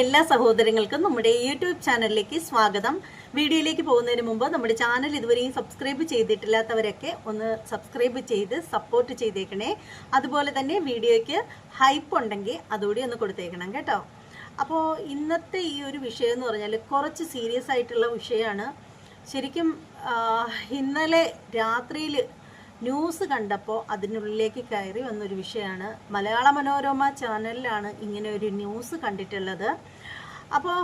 എല്ലാ സഹോദരങ്ങൾക്കും നമ്മുടെ യൂട്യൂബ് ചാനലിലേക്ക് സ്വാഗതം. വീഡിയോയിലേക്ക് പോകുന്നതിന് മുമ്പ് നമ്മുടെ ചാനൽ ഇതുവരെയും സബ്സ്ക്രൈബ് ചെയ്തിട്ടില്ലാത്തവരൊക്കെ ഒന്ന് സബ്സ്ക്രൈബ് ചെയ്ത് സപ്പോർട്ട് ചെയ്തേക്കണേ. അതുപോലെ തന്നെ വീഡിയോയ്ക്ക് ഹൈപ്പ് ഉണ്ടെങ്കിൽ അതുകൂടി ഒന്ന് കൊടുത്തേക്കണം കേട്ടോ. അപ്പോൾ ഇന്നത്തെ ഈ ഒരു വിഷയം എന്ന് പറഞ്ഞാൽ കുറച്ച് സീരിയസ് ആയിട്ടുള്ള വിഷയമാണ്. ശരിക്കും ഇന്നലെ രാത്രിയിൽ ന്യൂസ് കണ്ടപ്പോൾ അതിനുള്ളിലേക്ക് കയറി വന്നൊരു വിഷയമാണ്. മലയാള മനോരമ ചാനലിലാണ് ഇങ്ങനെ ഒരു ന്യൂസ് കണ്ടിട്ടുള്ളത്. അപ്പോൾ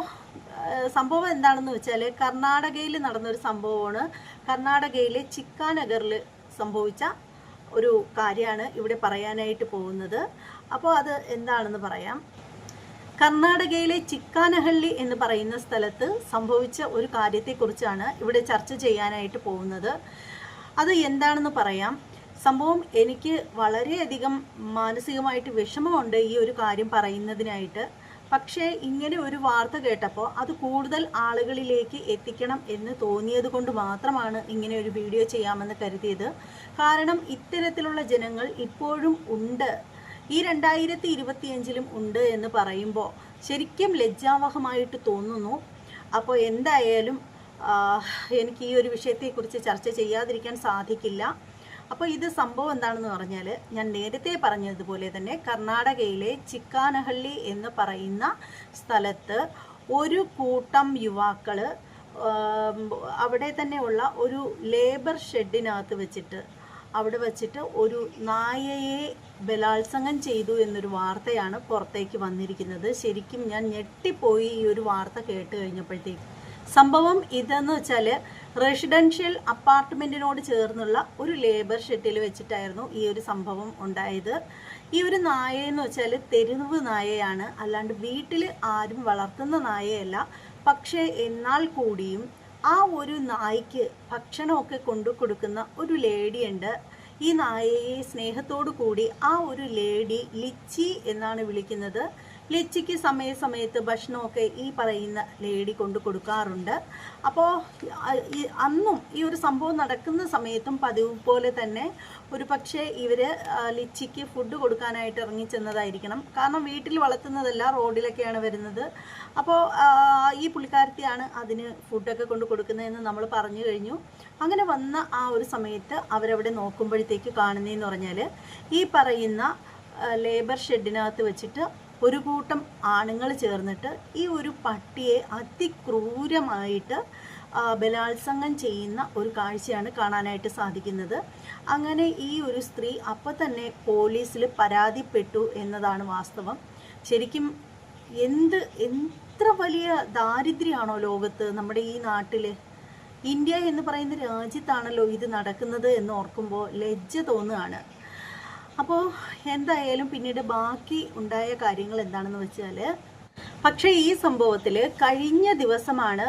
സംഭവം എന്താണെന്ന് വെച്ചാൽ കർണാടകയിൽ നടന്നൊരു സംഭവമാണ്. കർണാടകയിലെ ചിക്കാനഗറിൽ സംഭവിച്ച ഒരു കാര്യമാണ് ഇവിടെ പറയാനായിട്ട് പോകുന്നത്. അപ്പോൾ അത് എന്താണെന്ന് പറയാം. കർണാടകയിലെ ചിക്കാനഹള്ളി എന്ന് പറയുന്ന സ്ഥലത്ത് സംഭവിച്ച ഒരു കാര്യത്തെക്കുറിച്ചാണ് ഇവിടെ ചർച്ച ചെയ്യാനായിട്ട് പോകുന്നത്. അത് എന്താണെന്ന് പറയാം. സംഭവം എനിക്ക് വളരെയധികം മാനസികമായിട്ട് വിഷമമുണ്ട് ഈ ഒരു കാര്യം പറയുന്നതിനായിട്ട്. പക്ഷേ ഇങ്ങനെ ഒരു വാർത്ത കേട്ടപ്പോൾ അത് കൂടുതൽ ആളുകളിലേക്ക് എത്തിക്കണം എന്ന് തോന്നിയത് കൊണ്ട് മാത്രമാണ് ഇങ്ങനെ ഒരു വീഡിയോ ചെയ്യാമെന്ന് കരുതിയത്. കാരണം ഇത്തരത്തിലുള്ള ജനങ്ങൾ ഇപ്പോഴും ഉണ്ട്. ഈ രണ്ടായിരത്തി ഇരുപത്തിയഞ്ചിലും ഉണ്ട് എന്ന് പറയുമ്പോൾ ശരിക്കും ലജ്ജാവഹമായിട്ട് തോന്നുന്നു. അപ്പോൾ എന്തായാലും എനിക്ക് ഈ ഒരു വിഷയത്തെക്കുറിച്ച് ചർച്ച ചെയ്യാതിരിക്കാൻ സാധിക്കില്ല. അപ്പോൾ ഇത് സംഭവം എന്താണെന്ന് പറഞ്ഞാൽ ഞാൻ നേരത്തെ പറഞ്ഞതുപോലെ തന്നെ കർണാടകയിലെ ചിക്കാനഹള്ളി എന്ന് പറയുന്ന സ്ഥലത്ത് ഒരു കൂട്ടം യുവാക്കൾ അവിടെ തന്നെയുള്ള ഒരു ലേബർ ഷെഡിനകത്ത് വെച്ചിട്ട് അവിടെ വച്ചിട്ട് ഒരു നായയെ ബലാത്സംഗം ചെയ്തു എന്നൊരു വാർത്തയാണ് പുറത്തേക്ക് വന്നിരിക്കുന്നത്. ശരിക്കും ഞാൻ ഞെട്ടിപ്പോയി ഈ ഒരു വാർത്ത കേട്ട് കഴിഞ്ഞപ്പോഴത്തേക്ക്. സംഭവം ഇതെന്ന് വെച്ചാൽ റെസിഡൻഷ്യൽ അപ്പാർട്ട്മെന്റിനോട് ചേർന്നുള്ള ഒരു ലേബർ ഷെഡിൽ വെച്ചിട്ടായിരുന്നു ഈ ഒരു സംഭവം ഉണ്ടായത്. ഈ ഒരു നായയെന്ന് വെച്ചാൽ തെരുവ് നായയാണ്. അല്ലാണ്ട് വീട്ടിൽ ആരും വളർത്തുന്ന നായയല്ല. പക്ഷേ എന്നാൽ കൂടിയും ആ ഒരു നായ്ക്ക് ഭക്ഷണമൊക്കെ കൊണ്ടു കൊടുക്കുന്ന ഒരു ലേഡിയുണ്ട് ഈ നായയെ സ്നേഹത്തോടു കൂടി ആ ഒരു ലേഡി ലിച്ചി എന്നാണ് വിളിക്കുന്നത്. ലിച്ചിക്ക് സമയസമയത്ത് ഭക്ഷണമൊക്കെ ഈ പറയുന്ന ലേഡി കൊണ്ട് കൊടുക്കാറുണ്ട്. അപ്പോൾ അന്നും ഈ ഒരു സംഭവം നടക്കുന്ന സമയത്തും പതിവ് പോലെ തന്നെ ഒരു പക്ഷേ ഇവർ ലിച്ചിക്ക് ഫുഡ് കൊടുക്കാനായിട്ട് ഇറങ്ങിച്ചെന്നതായിരിക്കണം കാരണം വീട്ടിൽ വളർത്തുന്നതല്ല റോഡിലൊക്കെയാണ് വരുന്നത്. അപ്പോൾ ഈ പുള്ളിക്കാരത്തിയാണ് അതിന് ഫുഡൊക്കെ കൊണ്ട് കൊടുക്കുന്നതെന്ന് നമ്മൾ പറഞ്ഞു കഴിഞ്ഞു. അങ്ങനെ വന്ന ആ ഒരു സമയത്ത് അവരവിടെ നോക്കുമ്പോഴത്തേക്ക് കാണുന്നതെന്ന് പറഞ്ഞാൽ ഈ പറയുന്ന ലേബർ ഷെഡിനകത്ത് വെച്ചിട്ട് ഒരു കൂട്ടം ആണുങ്ങൾ ചേർന്നിട്ട് ഈ ഒരു പട്ടിയെ അതിക്രൂരമായിട്ട് ബലാത്സംഗം ചെയ്യുന്ന ഒരു കാഴ്ചയാണ് കാണാനായിട്ട് സാധിക്കുന്നത്. അങ്ങനെ ഈ ഒരു സ്ത്രീ അപ്പം തന്നെ പോലീസിൽ പരാതിപ്പെട്ടു എന്നതാണ് വാസ്തവം. ശരിക്കും എന്ത് എത്ര വലിയ ദാരിദ്ര്യമാണോ ലോകത്ത് നമ്മുടെ ഈ നാട്ടിൽ ഇന്ത്യ എന്ന് പറയുന്ന രാജ്യത്താണല്ലോ ഇത് നടക്കുന്നത് എന്ന് ഓർക്കുമ്പോൾ ലജ്ജ തോന്നുകയാണ്. അപ്പോൾ എന്തായാലും പിന്നീട് ബാക്കി ഉണ്ടായ കാര്യങ്ങൾ എന്താണെന്ന് വെച്ചാൽ പക്ഷേ ഈ സംഭവത്തിൽ കഴിഞ്ഞ ദിവസമാണ്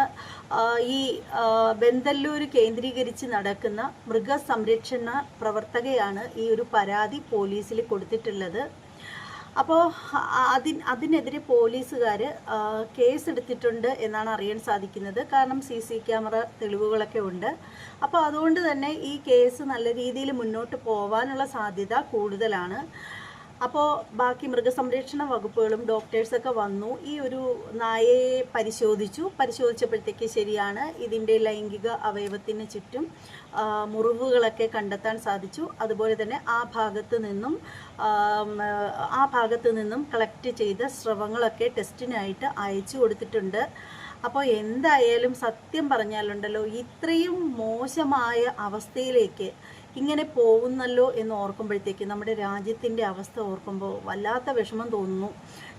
ഈ ബെന്തല്ലൂർ കേന്ദ്രീകരിച്ച് നടക്കുന്ന മൃഗസംരക്ഷണ പ്രവർത്തകയാണ് ഈ ഒരു പരാതി പോലീസിൽ കൊടുത്തിട്ടുള്ളത്. അപ്പോൾ അതിന് അതിനെതിരെ പോലീസുകാർ കേസെടുത്തിട്ടുണ്ട് എന്നാണ് അറിയാൻ സാധിക്കുന്നത്. കാരണം സി സി ക്യാമറ തെളിവുകളൊക്കെ ഉണ്ട്. അപ്പോൾ അതുകൊണ്ട് തന്നെ ഈ കേസ് നല്ല രീതിയിൽ മുന്നോട്ട് പോകാനുള്ള സാധ്യത കൂടുതലാണ്. അപ്പോൾ ബാക്കി മൃഗസംരക്ഷണ വകുപ്പുകളും ഡോക്ടേഴ്സൊക്കെ വന്നു. ഈ ഒരു നായയെ പരിശോധിച്ചു. പരിശോധിച്ചപ്പോഴത്തേക്ക് ശരിയാണ് ഇതിന്റെ ലൈംഗിക അവയവത്തിന് ചുറ്റും മുറിവുകളൊക്കെ കണ്ടെത്താൻ സാധിച്ചു. അതുപോലെ തന്നെ ആ ഭാഗത്ത് നിന്നും ആ ഭാഗത്ത് നിന്നും കളക്ട് ചെയ്ത സ്രവങ്ങളൊക്കെ ടെസ്റ്റിനായിട്ട് അയച്ചു കൊടുത്തിട്ടുണ്ട്. അപ്പോൾ എന്തായാലും സത്യം പറഞ്ഞാലുണ്ടല്ലോ ഇത്രയും മോശമായ അവസ്ഥയിലേക്ക് ഇങ്ങനെ പോകുന്നല്ലോ എന്ന് ഓർക്കുമ്പോഴത്തേക്ക് നമ്മുടെ രാജ്യത്തിന്റെ അവസ്ഥ ഓർക്കുമ്പോൾ വല്ലാത്ത വിഷമം തോന്നുന്നു.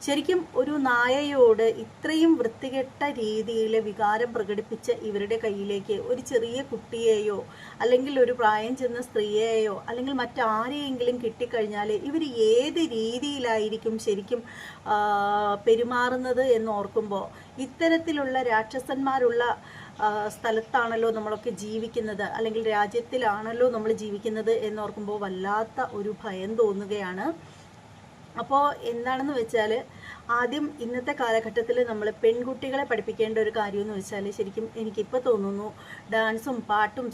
ശരിക്കും ഒരു നായയോട് ഇത്രയും വൃത്തികെട്ട രീതിയിൽ വികാരം പ്രകടിപ്പിച്ച ഇവരുടെ കയ്യിലേക്ക് ഒരു ചെറിയ കുട്ടിയെയോ അല്ലെങ്കിൽ ഒരു പ്രായം ചെന്ന സ്ത്രീയെയോ അല്ലെങ്കിൽ മറ്റാരെയെങ്കിലും കിട്ടിക്കഴിഞ്ഞാൽ ഇവർ ഏത് രീതിയിലായിരിക്കും ശരിക്കും പെരുമാറുന്നത് എന്ന് ഓർക്കുമ്പോൾ ഇത്തരത്തിലുള്ള രാക്ഷസന്മാരുള്ള സ്ഥലത്താണല്ലോ നമ്മളൊക്കെ ജീവിക്കുന്നത്. അല്ലെങ്കിൽ രാജ്യത്തിലാണല്ലോ നമ്മൾ ജീവിക്കുന്നത് എന്നോർക്കുമ്പോൾ വല്ലാത്ത ഒരു ഭയം തോന്നുകയാണ്. അപ്പോൾ എന്താണെന്ന് വെച്ചാൽ ആദ്യം ഇന്നത്തെ കാലഘട്ടത്തിൽ നമ്മൾ പെൺകുട്ടികളെ പഠിപ്പിക്കേണ്ട ഒരു കാര്യം എന്ന് വെച്ചാൽ ശരിക്കും എനിക്കിപ്പോൾ തോന്നുന്നു ഡാൻസും പാട്ടും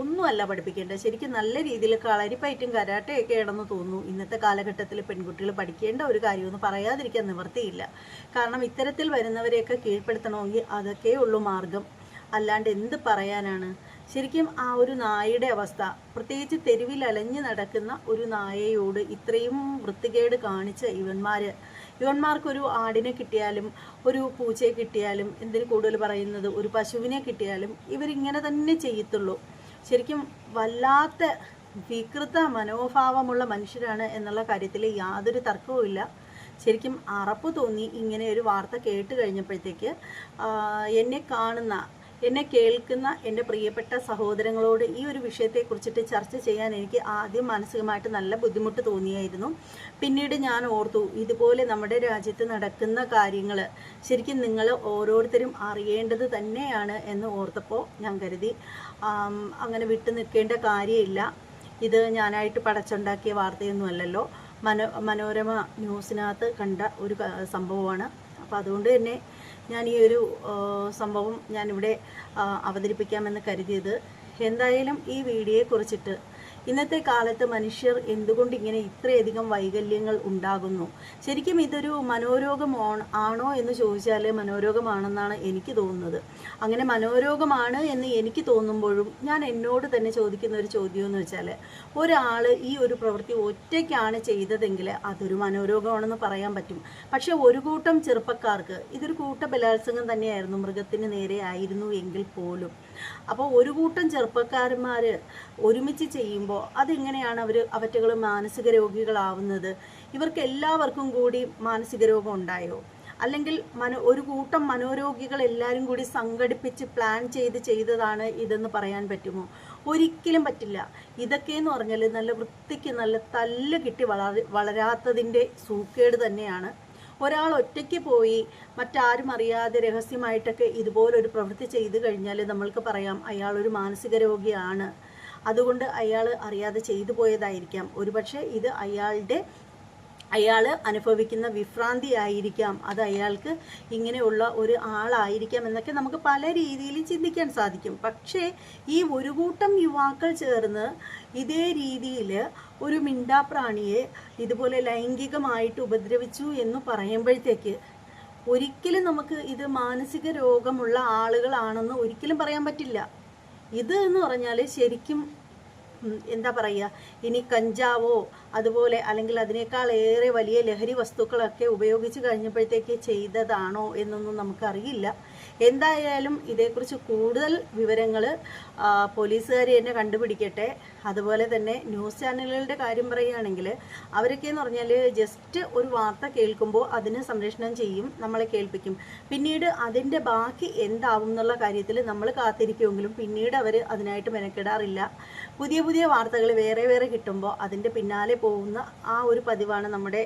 ഒന്നുമല്ല പഠിപ്പിക്കേണ്ടത്. ശരിക്കും നല്ല രീതിയിൽ കളരിപ്പയറ്റും കരാട്ടയൊക്കെ ആണെന്ന് തോന്നുന്നു ഇന്നത്തെ കാലഘട്ടത്തിൽ പെൺകുട്ടികൾ പഠിക്കേണ്ട ഒരു കാര്യമെന്ന് പറയാതിരിക്കാൻ നിവർത്തിയില്ല കാരണം ഇത്തരത്തിൽ വരുന്നവരെയൊക്കെ കീഴ്പ്പെടുത്തണമെങ്കിൽ അതൊക്കെ ഉള്ളൂ മാർഗം. അല്ലാണ്ട് എന്ത് പറയാനാണ്? ശരിക്കും ആ ഒരു നായയുടെ അവസ്ഥ പ്രത്യേകിച്ച് തെരുവിൽ അലഞ്ഞു നടക്കുന്ന ഒരു നായയോട് ഇത്രയും വൃത്തികേട് കാണിച്ച ഇവന്മാര് ഇവന്മാർക്കൊരു ആടിനെ കിട്ടിയാലും ഒരു പൂച്ചയെ കിട്ടിയാലും എന്തിന് കൂടുതൽ പറയുന്നത് ഒരു പശുവിനെ കിട്ടിയാലും ഇവരിങ്ങനെ തന്നെ ചെയ്യത്തുള്ളൂ. ശരിക്കും വല്ലാത്ത വികൃത മനോഭാവമുള്ള മനുഷ്യരാണ് എന്നുള്ള കാര്യത്തിൽ യാതൊരു തർക്കവുമില്ല ശരിക്കും അറപ്പ് തോന്നി ഇങ്ങനെ ഒരു വാർത്ത കേട്ട് കഴിഞ്ഞപ്പോഴത്തേക്ക് എന്നെ കാണുന്ന എന്നെ കേൾക്കുന്ന എന്റെ പ്രിയപ്പെട്ട സഹോദരങ്ങളോട് ഈ ഒരു വിഷയത്തെക്കുറിച്ചിട്ട് ചർച്ച ചെയ്യാൻ എനിക്ക് ആദ്യം മാനസികമായിട്ട് നല്ല ബുദ്ധിമുട്ട് തോന്നിയായിരുന്നു. പിന്നീട് ഞാൻ ഓർത്തു ഇതുപോലെ നമ്മുടെ രാജ്യത്ത് നടക്കുന്ന കാര്യങ്ങൾ ശരിക്കും നിങ്ങൾ ഓരോരുത്തരും അറിയേണ്ടത് തന്നെയാണ് എന്ന് ഓർത്തപ്പോൾ ഞാൻ കരുതി. അങ്ങനെ വിട്ടു നിൽക്കേണ്ട കാര്യമില്ല. ഇത് ഞാനായിട്ട് പടച്ചുണ്ടാക്കിയ വാർത്തയൊന്നുമല്ലല്ലോ മനോ മനോരമ ന്യൂസിനകത്ത് കണ്ട ഒരു സംഭവമാണ്. അപ്പോൾ അതുകൊണ്ട് തന്നെ ഞാൻ ഈ ഒരു സംഭവം ഞാനിവിടെ അവതരിപ്പിക്കാമെന്ന് കരുതിയത്. എന്തായാലും ഈ വീഡിയോയെക്കുറിച്ചിട്ട് ഇന്നത്തെ കാലത്ത് മനുഷ്യർ എന്തുകൊണ്ട് ഇങ്ങനെ ഇത്രയധികം വൈകല്യങ്ങൾ ഉണ്ടാകുന്നു? ശരിക്കും ഇതൊരു മനോരോഗം ആണോ എന്ന് ചോദിച്ചാൽ മനോരോഗമാണെന്നാണ് എനിക്ക് തോന്നുന്നത്. അങ്ങനെ മനോരോഗമാണ് എന്ന് എനിക്ക് തോന്നുമ്പോഴും ഞാൻ എന്നോട് തന്നെ ചോദിക്കുന്ന ഒരു ചോദ്യം എന്ന് വെച്ചാൽ ഒരാൾ ഈ ഒരു പ്രവൃത്തി ഒറ്റയ്ക്കാണ് ചെയ്തതെങ്കിൽ അതൊരു മനോരോഗമാണെന്ന് പറയാൻ പറ്റും. പക്ഷേ ഒരു കൂട്ടം ചെറുപ്പക്കാർക്ക് ഇതൊരു കൂട്ട ബലാത്സംഗം തന്നെയായിരുന്നു മൃഗത്തിന് നേരെ ആയിരുന്നു എങ്കിൽ പോലും. അപ്പോൾ ഒരു കൂട്ടം ചെറുപ്പക്കാരന്മാർ ഒരുമിച്ച് ചെയ്യുമ്പോൾ അതെങ്ങനെയാണ് അവർ അവറ്റകൾ മാനസിക രോഗികളാവുന്നത്. ഇവർക്ക് എല്ലാവർക്കും കൂടി മാനസിക രോഗം ഉണ്ടായോ? അല്ലെങ്കിൽ മനോ ഒരു കൂട്ടം മനോരോഗികൾ എല്ലാവരും കൂടി സംഘടിപ്പിച്ച് പ്ലാൻ ചെയ്ത് ചെയ്തതാണ് ഇതെന്ന് പറയാൻ പറ്റുമോ? ഒരിക്കലും പറ്റില്ല. ഇതൊക്കെ എന്ന് പറഞ്ഞാൽ നല്ല വൃത്തിക്ക് നല്ല തല്ല് കിട്ടി വളര വളരാത്തതിന്റെ സൂക്കേട് തന്നെയാണ്. ഒരാൾ ഒറ്റയ്ക്ക് പോയി മറ്റാരും അറിയാതെ രഹസ്യമായിട്ടൊക്കെ ഇതുപോലൊരു പ്രവൃത്തി ചെയ്തു കഴിഞ്ഞാൽ നമ്മൾക്ക് പറയാം അയാളൊരു മാനസിക രോഗിയാണ്. അതുകൊണ്ട് അയാൾ അറിയാതെ ചെയ്തു പോയതായിരിക്കാം. ഒരുപക്ഷെ ഇത് അയാളുടെ അയാൾ അനുഭവിക്കുന്ന വിഭ്രാന്തി ആയിരിക്കാം. അത് അയാൾക്ക് ഇങ്ങനെയുള്ള ഒരു ആളായിരിക്കാം എന്നൊക്കെ നമുക്ക് പല രീതിയിൽ ചിന്തിക്കാൻ സാധിക്കും. പക്ഷേ ഈ ഒരു കൂട്ടം യുവാക്കൾ ചേർന്ന് ഇതേ രീതിയിൽ ഒരു മിണ്ടാപ്രാണിയെ ഇതുപോലെ ലൈംഗികമായിട്ട് ഉപദ്രവിച്ചു എന്ന് പറയുമ്പോഴത്തേക്ക് ഒരിക്കലും നമുക്ക് ഇത് മാനസിക രോഗമുള്ള ആളുകളാണെന്ന് ഒരിക്കലും പറയാൻ പറ്റില്ല. ഇത് എന്ന് പറഞ്ഞാൽ ശരിക്കും എന്താ പറയുക ഇനി കഞ്ചാവോ അതുപോലെ അല്ലെങ്കിൽ അതിനേക്കാൾ ഏറെ വലിയ ലഹരി വസ്തുക്കളൊക്കെ ഉപയോഗിച്ച് കഴിഞ്ഞപ്പോഴത്തേക്ക് ചെയ്തതാണോ എന്നൊന്നും നമുക്കറിയില്ല. എന്തായാലും ഇതേക്കുറിച്ച് കൂടുതൽ വിവരങ്ങൾ പോലീസുകാർ തന്നെ കണ്ടുപിടിക്കട്ടെ. അതുപോലെ തന്നെ ന്യൂസ് ചാനലുകളുടെ കാര്യം പറയുകയാണെങ്കിൽ അവരൊക്കെ എന്ന് പറഞ്ഞാൽ ജസ്റ്റ് ഒരു വാർത്ത കേൾക്കുമ്പോൾ അതിന് സംരക്ഷണം ചെയ്യും നമ്മളെ കേൾപ്പിക്കും. പിന്നീട് അതിന്റെ ബാക്കി എന്താവും എന്നുള്ള കാര്യത്തിൽ നമ്മൾ കാത്തിരിക്കുമെങ്കിലും പിന്നീട് അവർ അതിനായിട്ട് മെനക്കെടാറില്ല. പുതിയ പുതിയ വാർത്തകൾ വേറെ വേറെ കിട്ടുമ്പോൾ അതിന്റെ പിന്നാലെ പോകുന്ന ആ ഒരു പതിവാണ് നമ്മുടെ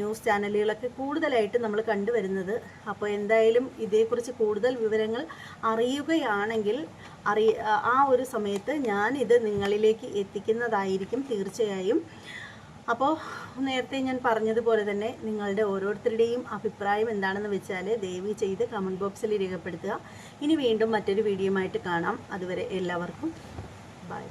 ന്യൂസ് ചാനലുകളൊക്കെ കൂടുതലായിട്ട് നമ്മൾ കണ്ടുവരുന്നത്. അപ്പോൾ എന്തായാലും ഇതേക്കുറിച്ച് കൂടുതൽ വിവരങ്ങൾ അറിയുകയാണെങ്കിൽ അറിയ ആ ഒരു സമയത്ത് ഞാൻ ഇത് നിങ്ങളിലേക്ക് എത്തിക്കുന്നതായിരിക്കും തീർച്ചയായും. അപ്പോൾ നേരത്തെ ഞാൻ പറഞ്ഞതുപോലെ തന്നെ നിങ്ങളുടെ ഓരോരുത്തരുടെയും അഭിപ്രായം എന്താണെന്ന് വെച്ചാൽ ദയവ് ചെയ്ത് കമന്റ് ബോക്സിൽ രേഖപ്പെടുത്തുക. ഇനി വീണ്ടും മറ്റൊരു വീഡിയോ കാണാം. അതുവരെ എല്ലാവർക്കും ബൈ